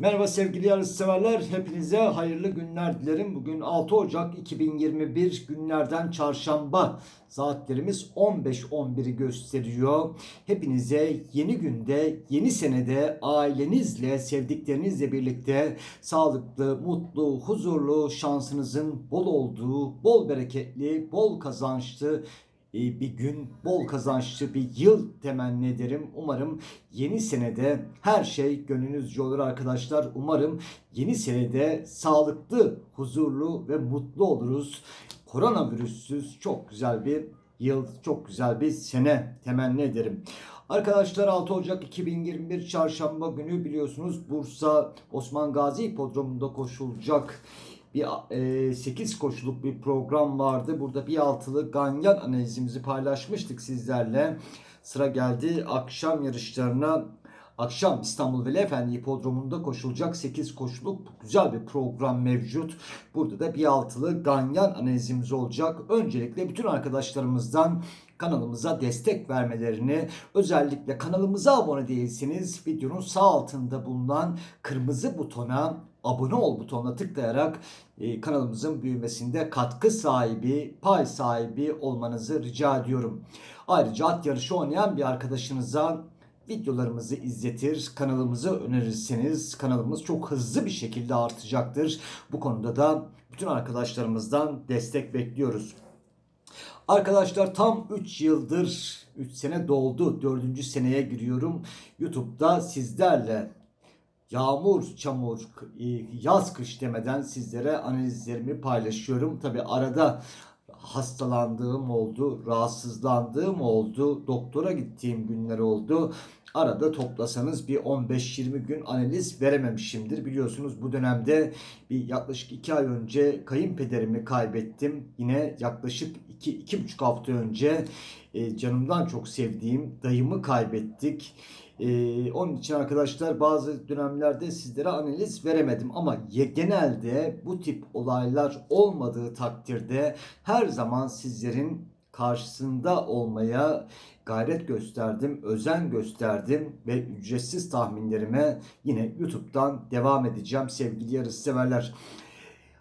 Merhaba sevgili yarışseverler. Hepinize hayırlı günler dilerim. Bugün 6 Ocak 2021 günlerden çarşamba. Saatlerimiz 15.11'i gösteriyor. Hepinize yeni günde, yeni senede ailenizle, sevdiklerinizle birlikte sağlıklı, mutlu, huzurlu, şansınızın bol olduğu, bol bereketli, bol kazançlı bir gün, bol kazançlı bir yıl temenni ederim. Umarım yeni senede her şey gönlünüzce olur arkadaşlar. Umarım yeni senede sağlıklı, huzurlu ve mutlu oluruz. Koronavirüssüz çok güzel bir yıl, çok güzel bir sene temenni ederim. Arkadaşlar 6 Ocak 2021 Çarşamba günü biliyorsunuz Bursa Osman Gazi Hipodromu'nda koşulacak bir 8 koşuluk bir program vardı. Burada bir altılı ganyan analizimizi paylaşmıştık sizlerle. Sıra geldi akşam yarışlarına. Akşam İstanbul Veli Efendi Hipodromu'nda koşulacak 8 koşuluk güzel bir program mevcut. Burada da bir altılı ganyan analizimiz olacak. Öncelikle bütün arkadaşlarımızdan kanalımıza destek vermelerini özellikle kanalımıza abone değilseniz videonun sağ altında bulunan kırmızı butona abone ol butonuna tıklayarak e, kanalımızın büyümesinde katkı sahibi, pay sahibi olmanızı rica ediyorum. Ayrıca at yarışı oynayan bir arkadaşınıza videolarımızı izletir, kanalımızı önerirseniz kanalımız çok hızlı bir şekilde artacaktır. Bu konuda da bütün arkadaşlarımızdan destek bekliyoruz. Arkadaşlar tam 3 yıldır 3 sene doldu. 4. seneye giriyorum. YouTube'da sizlerle yağmur, çamur, e, yaz kış demeden sizlere analizlerimi paylaşıyorum. Tabi arada hastalandığım oldu, rahatsızlandığım oldu, doktora gittiğim günler oldu. Arada toplasanız bir 15-20 gün analiz verememişimdir. Biliyorsunuz bu dönemde bir yaklaşık 2 ay önce kayınpederimi kaybettim. Yine yaklaşık 2-2,5 hafta önce e, canımdan çok sevdiğim dayımı kaybettik. Ee, onun için arkadaşlar bazı dönemlerde sizlere analiz veremedim ama genelde bu tip olaylar olmadığı takdirde her zaman sizlerin karşısında olmaya gayret gösterdim, özen gösterdim ve ücretsiz tahminlerime yine YouTube'dan devam edeceğim sevgili yarış severler.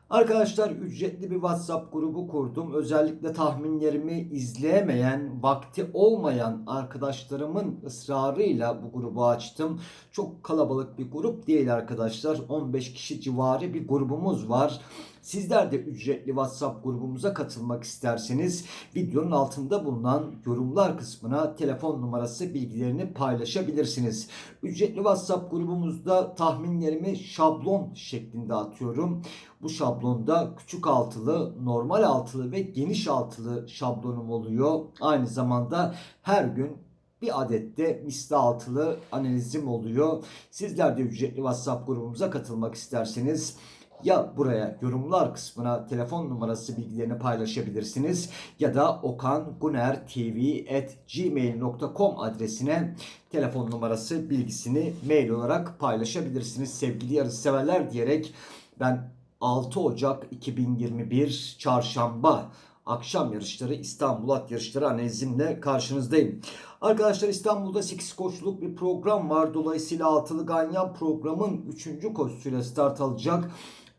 Arkadaşlar ücretli bir WhatsApp grubu kurdum. Özellikle tahminlerimi izleyemeyen, vakti olmayan arkadaşlarımın ısrarıyla bu grubu açtım. Çok kalabalık bir grup değil arkadaşlar. 15 kişi civarı bir grubumuz var. Sizler de ücretli WhatsApp grubumuza katılmak isterseniz videonun altında bulunan yorumlar kısmına telefon numarası bilgilerini paylaşabilirsiniz. Ücretli WhatsApp grubumuzda tahminlerimi şablon şeklinde atıyorum. Bu şablonda küçük altılı, normal altılı ve geniş altılı şablonum oluyor. Aynı zamanda her gün bir adette misli altılı analizim oluyor. Sizler de ücretli WhatsApp grubumuza katılmak isterseniz ya buraya yorumlar kısmına telefon numarası bilgilerini paylaşabilirsiniz ya da okangunertv@gmail.com adresine telefon numarası bilgisini mail olarak paylaşabilirsiniz sevgili yarış severler diyerek ben 6 Ocak 2021 Çarşamba akşam yarışları İstanbul at yarışları analizimle karşınızdayım. Arkadaşlar İstanbul'da 8 koşuluk bir program var. Dolayısıyla altılı ganyan programın 3. koşusuyla start alacak.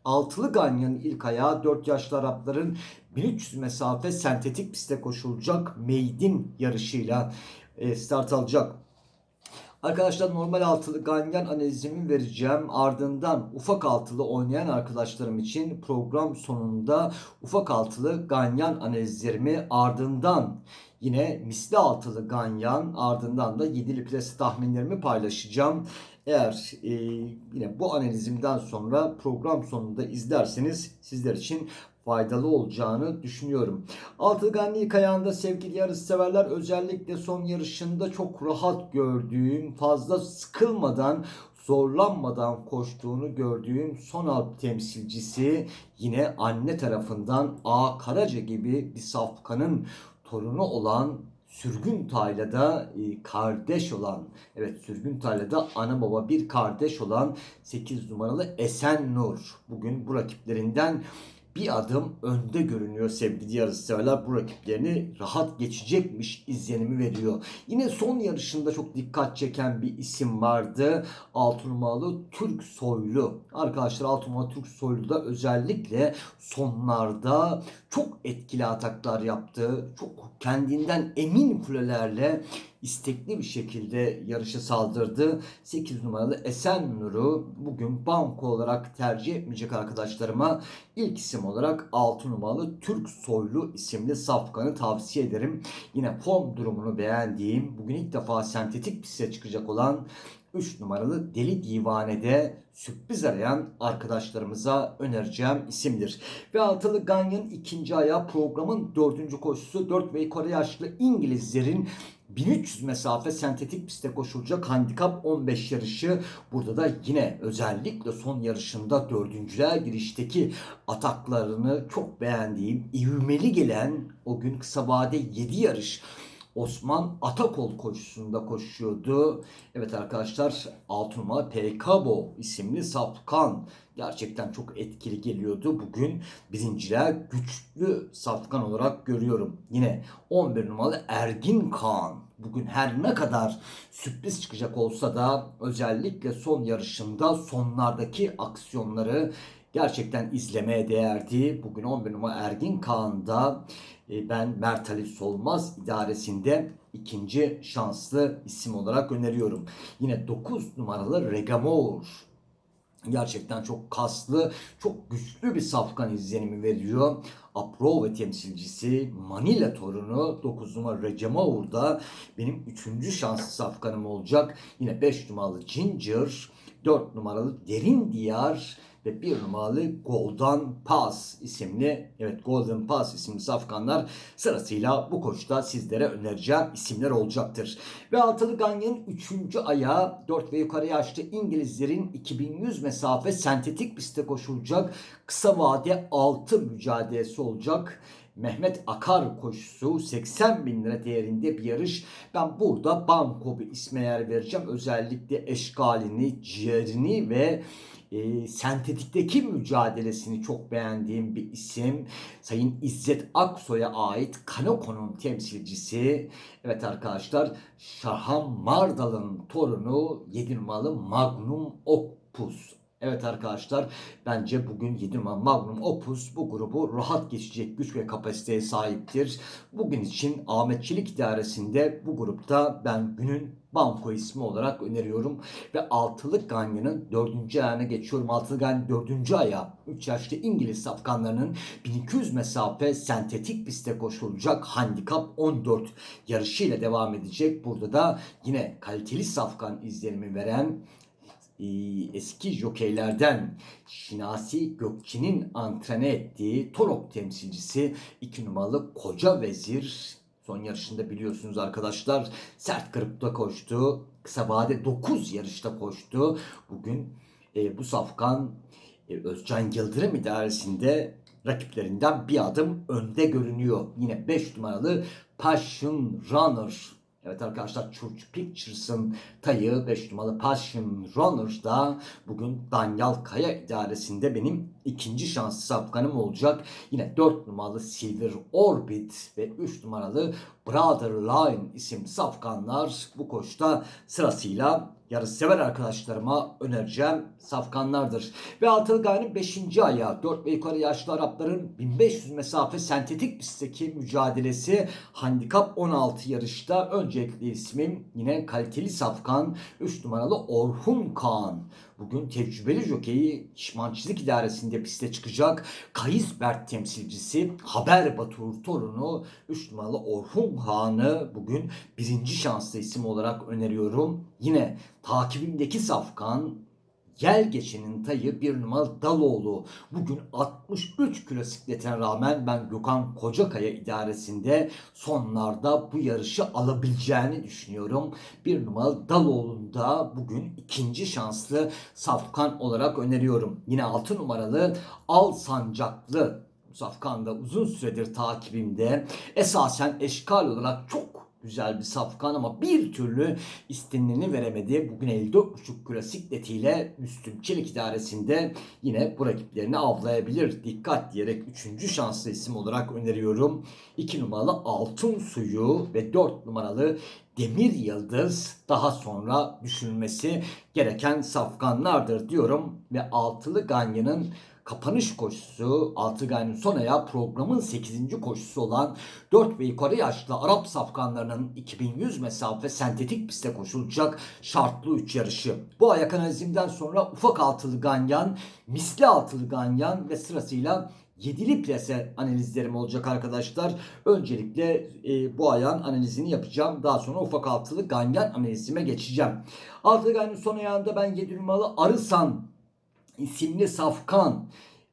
Altılı Ganyan'ın ilk ayağı 4 yaşlı Arapların 1300 mesafe sentetik pistte koşulacak meydin yarışıyla e, start alacak. Arkadaşlar normal altılı ganyan analizimi vereceğim. Ardından ufak altılı oynayan arkadaşlarım için program sonunda ufak altılı ganyan analizlerimi ardından yine misli altılı ganyan ardından da yedili plase tahminlerimi paylaşacağım. Eğer e, yine bu analizimden sonra program sonunda izlerseniz sizler için faydalı olacağını düşünüyorum. Altıganlı Kayan'da sevgili yarış severler özellikle son yarışında çok rahat gördüğüm, fazla sıkılmadan, zorlanmadan koştuğunu gördüğüm son alp temsilcisi yine anne tarafından A. Karaca gibi bir safkanın torunu olan Sürgün Tayla'da e, kardeş olan, evet Sürgün Tayla'da ana baba bir kardeş olan 8 numaralı Esen Nur. Bugün bu rakiplerinden bir adım önde görünüyor sevgili yarışseverler. Bu rakiplerini rahat geçecekmiş izlenimi veriyor. Yine son yarışında çok dikkat çeken bir isim vardı. Altı numaralı Türk Soylu. Arkadaşlar altı numaralı Türk Soylu da özellikle sonlarda çok etkili ataklar yaptı. Çok kendinden emin kulelerle istekli bir şekilde yarışa saldırdı. 8 numaralı Esen Nur'u bugün banko olarak tercih etmeyecek arkadaşlarıma ilk isim olarak 6 numaralı Türk Soylu isimli safkanı tavsiye ederim. Yine form durumunu beğendiğim, bugün ilk defa sentetik piste çıkacak olan 3 numaralı Deli Divane'de sürpriz arayan arkadaşlarımıza önereceğim isimdir. Ve altılı Ganyan ikinci ayağı programın dördüncü koşusu 4 ve yukarı yaşlı İngilizlerin 1300 mesafe sentetik pistte koşulacak handikap 15 yarışı. Burada da yine özellikle son yarışında dördüncüler girişteki ataklarını çok beğendiğim, ivmeli gelen o gün kısa vade 7 yarış Osman Atakol koşusunda koşuyordu. Evet arkadaşlar 6 numara Pekabo isimli Safkan gerçekten çok etkili geliyordu. Bugün birinciler güçlü Safkan olarak görüyorum. Yine 11 numaralı Ergin Kaan. Bugün her ne kadar sürpriz çıkacak olsa da özellikle son yarışında sonlardaki aksiyonları gerçekten izlemeye değerdi. Bugün 11 numara Ergin Kaan'da e, ben Mert Ali Solmaz idaresinde ikinci şanslı isim olarak öneriyorum. Yine 9 numaralı Regamor gerçekten çok kaslı, çok güçlü bir safkan izlenimi veriyor. Aprove temsilcisi Manila torunu 9 numara Recemaur da benim 3. şanslı safkanım olacak. Yine 5 numaralı Ginger, 4 numaralı Derin Diyar ve 1 numaralı Golden Pass isimli evet Golden Pass isimli safkanlar sırasıyla bu koşuda sizlere önereceğim isimler olacaktır. Ve altılı ganyanın 3. ayağı 4 ve yukarı yaşlı İngilizlerin 2100 mesafe sentetik pistte koşulacak kısa vade 6 mücadelesi olacak. Mehmet Akar koşusu 80 bin lira değerinde bir yarış. Ben burada banko bir isme yer vereceğim. Özellikle eşkalini, ciğerini ve e, sentetikteki mücadelesini çok beğendiğim bir isim. Sayın İzzet Aksoy'a ait Kanoko'nun temsilcisi. Evet arkadaşlar Şahan Mardal'ın torunu 7 numaralı Magnum Opus. Evet arkadaşlar bence bugün 7 numara Magnum Opus bu grubu rahat geçecek güç ve kapasiteye sahiptir. Bugün için Ahmetçilik idaresinde bu grupta ben günün banko ismi olarak öneriyorum. Ve altılı Ganyan'ın dördüncü ayağına geçiyorum. Altılı Ganyan dördüncü ayağı 3 yaşlı İngiliz safkanlarının 1200 mesafe sentetik pistte koşulacak handikap 14 yarışıyla devam edecek. Burada da yine kaliteli safkan izlenimi veren eski jokeylerden Şinasi Gökçe'nin antrene ettiği Torok temsilcisi 2 numaralı Koca Vezir son yarışında biliyorsunuz arkadaşlar sert kırıkta koştu. Kısa vade 9 yarışta koştu. Bugün e, bu safkan e, Özcan Yıldırım idaresinde rakiplerinden bir adım önde görünüyor. Yine 5 numaralı Passion Runner Evet arkadaşlar Church Pictures'ın tayı 5 numaralı Passion Runner'da bugün Daniel Kaya idaresinde benim ikinci şanslı safkanım olacak. Yine 4 numaralı Silver Orbit ve 3 numaralı Brother Line isimli safkanlar bu koşta sırasıyla yarışsever arkadaşlarıma önereceğim safkanlardır. Ve altılı gayenin 5. ayağı 4 ve yukarı yaşlı Arapların 1500 mesafe sentetik pistteki mücadelesi handikap 16 yarışta öncelikli ismim yine kaliteli safkan 3 numaralı Orhun Kaan. Bugün tecrübeli jokeyi Şişmançılık İdaresi'nde piste çıkacak. Kayıs Bert temsilcisi Haber Batur torunu 3 numaralı Orhun Kağan'ı bugün birinci şanslı isim olarak öneriyorum. Yine takibimdeki safkan Gel geçenin tayı bir numaralı Daloğlu. Bugün 63 kilo sikletine rağmen ben Gökhan Kocakaya idaresinde sonlarda bu yarışı alabileceğini düşünüyorum. Bir numaralı Daloğlu'nda bugün ikinci şanslı Safkan olarak öneriyorum. Yine 6 numaralı Al Sancaklı Safkan da uzun süredir takibimde. Esasen eşkal olarak çok güzel bir safkan ama bir türlü istenileni veremedi. Bugün 54.5 klasik netiyle Müslüm Çelik idaresinde yine bu rakiplerini avlayabilir. Dikkat diyerek 3. şanslı isim olarak öneriyorum. 2 numaralı Altın Suyu ve 4 numaralı Demir Yıldız daha sonra düşünülmesi gereken safkanlardır diyorum. Ve altılı Ganyan'ın kapanış koşusu Altıgay'ın son ayağı programın 8. koşusu olan 4 ve yukarı yaşlı Arap safkanlarının 2100 mesafe sentetik pistte koşulacak şartlı 3 yarışı. Bu ayak analizimden sonra ufak altılı ganyan, misli altılı ganyan ve sırasıyla yedili plase analizlerim olacak arkadaşlar. Öncelikle e, bu ayağın analizini yapacağım. Daha sonra ufak altılı ganyan analizime geçeceğim. Altılı ganyanın son ayağında ben 7 numaralı Arısan isimli Safkan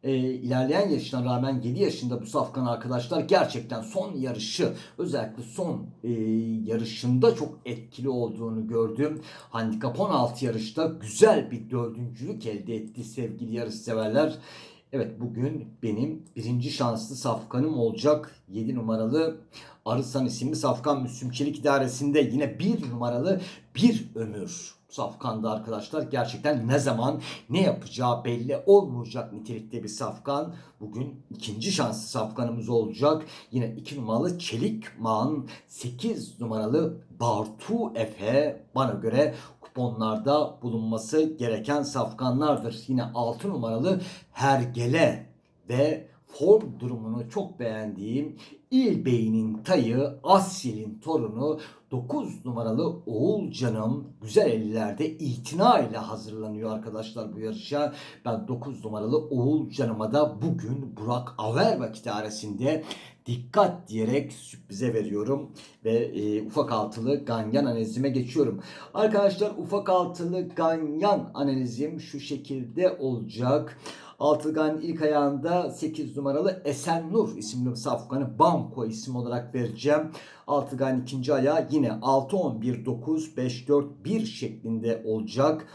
e, ilerleyen yaşına rağmen 7 yaşında bu Safkan arkadaşlar gerçekten son yarışı özellikle son e, yarışında çok etkili olduğunu gördüm. Handikap 16 yarışta güzel bir dördüncülük elde etti sevgili yarış severler. Evet bugün benim birinci şanslı safkanım olacak. 7 numaralı Arısan isimli Safkan Müslüm Çelik idaresinde yine bir numaralı bir ömür. Safkan'da arkadaşlar gerçekten ne zaman ne yapacağı belli olmayacak nitelikte bir Safkan. Bugün ikinci şanslı Safkanımız olacak. Yine 2 numaralı Çelik Man, 8 numaralı Bartu Efe bana göre kuponlarda bulunması gereken safkanlardır. Yine 6 numaralı Hergele ve form durumunu çok beğendiğim İlbey'in tayı Asyel'in torunu 9 numaralı Oğulcan'ım güzel ellerde itina ile hazırlanıyor arkadaşlar bu yarışa. Ben 9 numaralı Oğulcan'ıma da bugün Burak Aver idaresinde dikkat diyerek sürprize veriyorum ve e, ufak altılı ganyan analizime geçiyorum. Arkadaşlar ufak altılı ganyan analizim şu şekilde olacak. Altıgan ilk ayağında 8 numaralı Esenur isimli safkanı Banko isim olarak vereceğim. Altıgan ikinci ayağı yine 6-11-9-5-4-1 şeklinde olacak.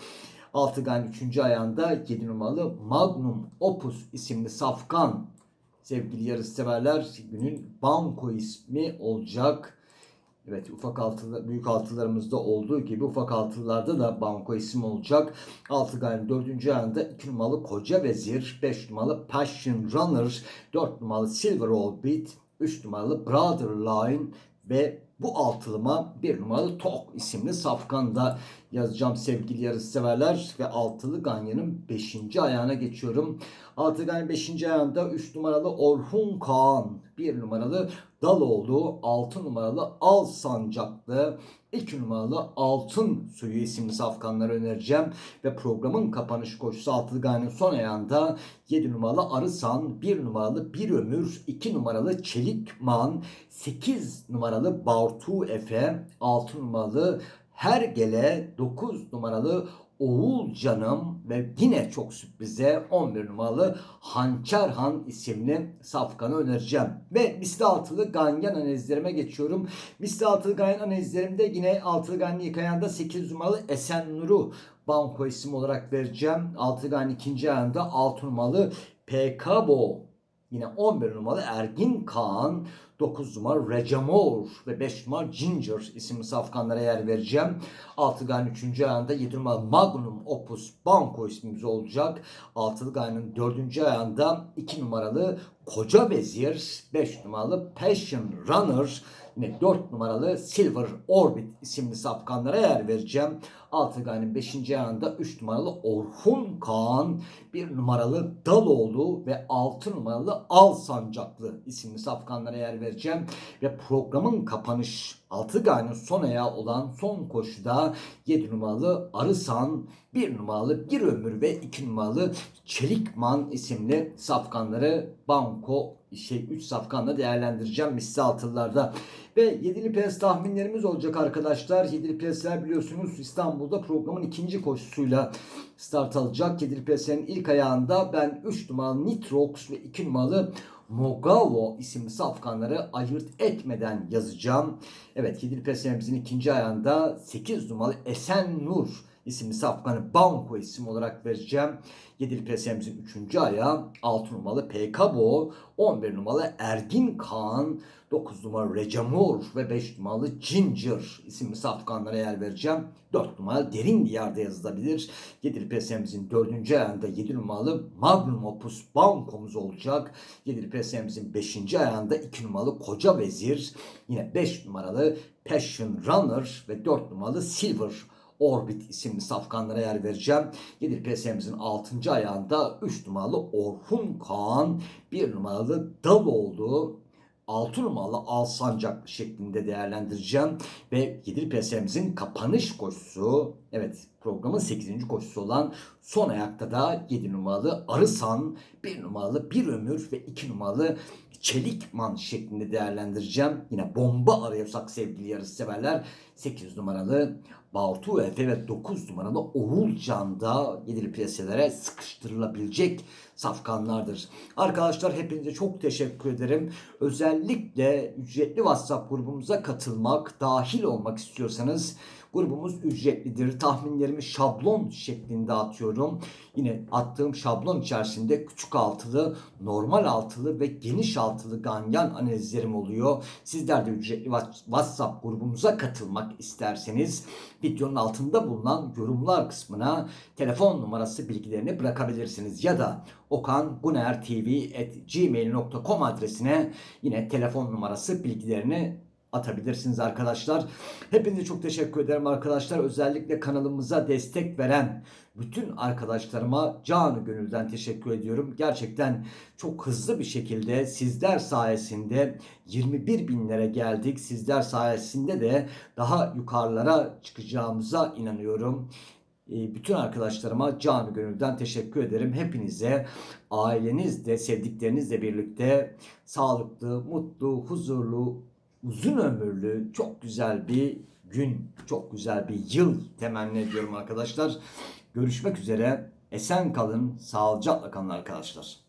Altıgan üçüncü ayağında 7 numaralı Magnum Opus isimli safkan sevgili yarışseverler günün Banko ismi olacak. Evet ufak altılı, büyük altılarımızda olduğu gibi ufak altılarda da banko isim olacak. Altı gayrin dördüncü ayında 2 numaralı Koca Vezir, 5 numaralı Passion Runner, 4 numaralı Silver Orbit, 3 numaralı Brother Line ve bu altılıma bir numaralı Tok isimli safkanda yazacağım sevgili yarış severler ve altılı Ganyan'ın 5. ayağına geçiyorum. Altılı Ganyan 5. ayağında 3 numaralı Orhun Kaan, 1 numaralı Daloğlu, 6 numaralı Al Sancaklı, 2 numaralı Altın Suyu isimli safkanları önereceğim. Ve programın kapanış koşusu Altılı Ganyan'ın son ayağında 7 numaralı Arısan, 1 numaralı Bir Ömür, 2 numaralı Çelikman, 8 numaralı Bartu Efe, 6 numaralı Hergele, 9 numaralı Oğul Canım ve yine çok sürprize 11 numaralı Hançerhan isimli safkanı önereceğim. Ve misli altılı ganyan analizlerime geçiyorum. Misli altılı ganyan analizlerimde yine altılı ganyan ilk ayağında 8 numaralı Esen Nur'u banko isim olarak vereceğim. Altılı ganyan ikinci ayağında 6 numaralı Pekabo Yine 11 numaralı Ergin Kaan, 9 numara Recamor ve 5 numara Ginger isimli safkanlara yer vereceğim. 6 Gay'ın 3. ayağında 7 numara Magnum Opus Banco ismimiz olacak. 6 Gay'ın 4. ayağında 2 numaralı Koca Vezir, 5 numaralı Passion Runner, Yine 4 numaralı Silver Orbit isimli safkanlara yer vereceğim. Altıgay'ın 5. ayağında 3 numaralı Orhun Kaan, 1 numaralı Daloğlu ve 6 numaralı Al Sancaklı isimli safkanlara yer vereceğim. Ve programın kapanış Altıgay'ın son ayağı olan son koşuda 7 numaralı Arısan, 1 numaralı Bir Ömür ve 2 numaralı Çelikman isimli safkanları banko şey 3 safkanla değerlendireceğim misli altılılarda. Ve yedili pres tahminlerimiz olacak arkadaşlar. Yedili presler biliyorsunuz İstanbul'da programın ikinci koşusuyla start alacak. Yedili preslerin ilk ayağında ben 3 numaralı Nitrox ve 2 numaralı Mogavo isimli safkanları ayırt etmeden yazacağım. Evet Yedili preslerimizin ikinci ayağında 8 numaralı Esen Nur isimli safkanı Banko isim olarak vereceğim. 7'li PSM'imizin 3. ayağı 6 numaralı PKBO, 11 numaralı Ergin Kaan, 9 numaralı Recamur ve 5 numaralı Ginger isimli safkanlara yer vereceğim. 4 numaralı Derin Diyar'da yazılabilir. 7'li PSM'imizin 4. ayağında 7 numaralı Magnum Opus Bankomuz olacak. 7'li PSM'imizin 5. ayağında 2 numaralı Koca Vezir. Yine 5 numaralı Passion Runner ve 4 numaralı Silver Orbit isimli safkanlara yer vereceğim. 7 PSM'imizin 6. ayağında 3 numaralı Orhun Kaan, 1 numaralı Daloğlu, 6 numaralı Alsancak şeklinde değerlendireceğim. Ve 7 PSM'imizin kapanış koşusu, evet programın 8. koşusu olan son ayakta da 7 numaralı Arısan, 1 numaralı Bir Ömür ve 2 numaralı Çelikman şeklinde değerlendireceğim. Yine bomba arıyorsak sevgili yarış severler 8 numaralı Baltu Efe ve 9 numaralı Oğulcan'da yedili piyasalara sıkıştırılabilecek safkanlardır. Arkadaşlar hepinize çok teşekkür ederim. Özellikle ücretli WhatsApp grubumuza katılmak, dahil olmak istiyorsanız grubumuz ücretlidir. Tahminlerimi şablon şeklinde atıyorum. Yine attığım şablon içerisinde küçük altılı, normal altılı ve geniş altılı ganyan analizlerim oluyor. Sizler de ücretli WhatsApp grubumuza katılmak isterseniz videonun altında bulunan yorumlar kısmına telefon numarası bilgilerini bırakabilirsiniz. Ya da okangunertv.gmail.com adresine yine telefon numarası bilgilerini atabilirsiniz arkadaşlar. Hepinize çok teşekkür ederim arkadaşlar. Özellikle kanalımıza destek veren bütün arkadaşlarıma canı gönülden teşekkür ediyorum. Gerçekten çok hızlı bir şekilde sizler sayesinde 21 binlere geldik. Sizler sayesinde de daha yukarılara çıkacağımıza inanıyorum. Ee, bütün arkadaşlarıma canı gönülden teşekkür ederim. Hepinize ailenizle, sevdiklerinizle birlikte sağlıklı, mutlu, huzurlu, uzun ömürlü, çok güzel bir gün, çok güzel bir yıl temenni ediyorum arkadaşlar. Görüşmek üzere. Esen kalın, sağlıcakla kalın arkadaşlar.